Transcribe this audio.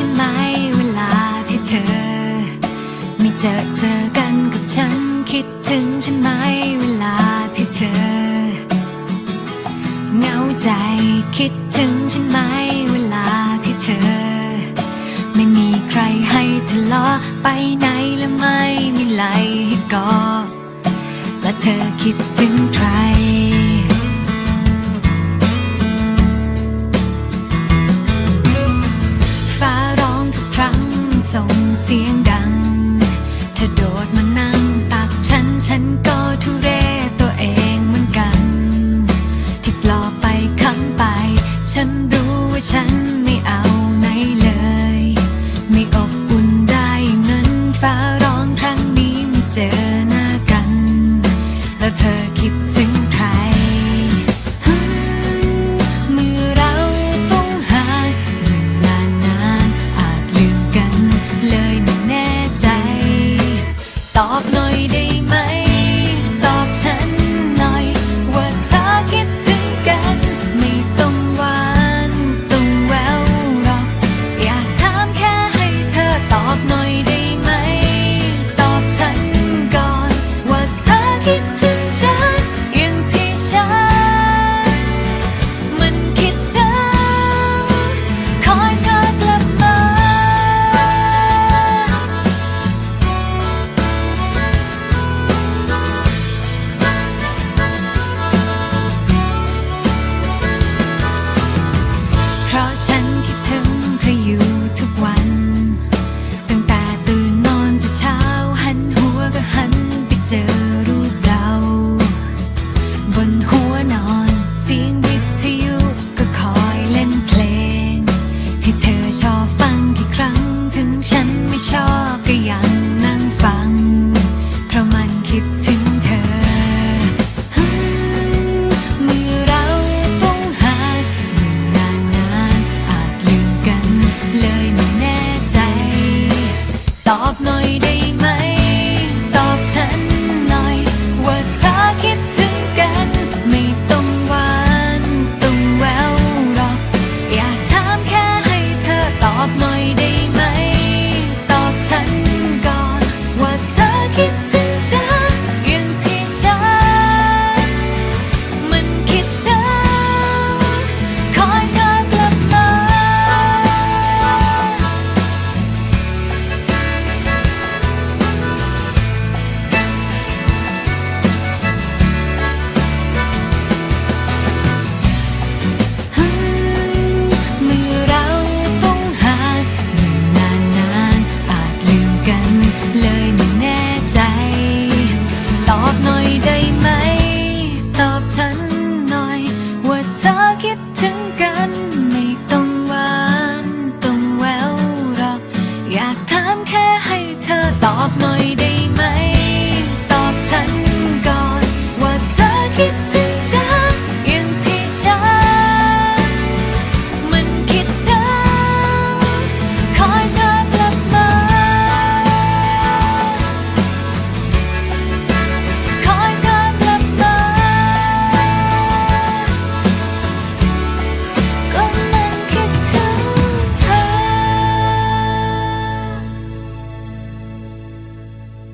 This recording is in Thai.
ถึงฉันไหมเวลาที่เธอ ไม่เจอเจอกันกับฉันคิดถึงฉันไหมเวลาที่เธอเหงาใจคิดถึงฉันไหมเวลาที่เธอ ไม่มีใครให้ทะเลาะไปไหนและไม่มีไหลให้กอดและเธอคิดถึงใคร ส่งเสียงดัง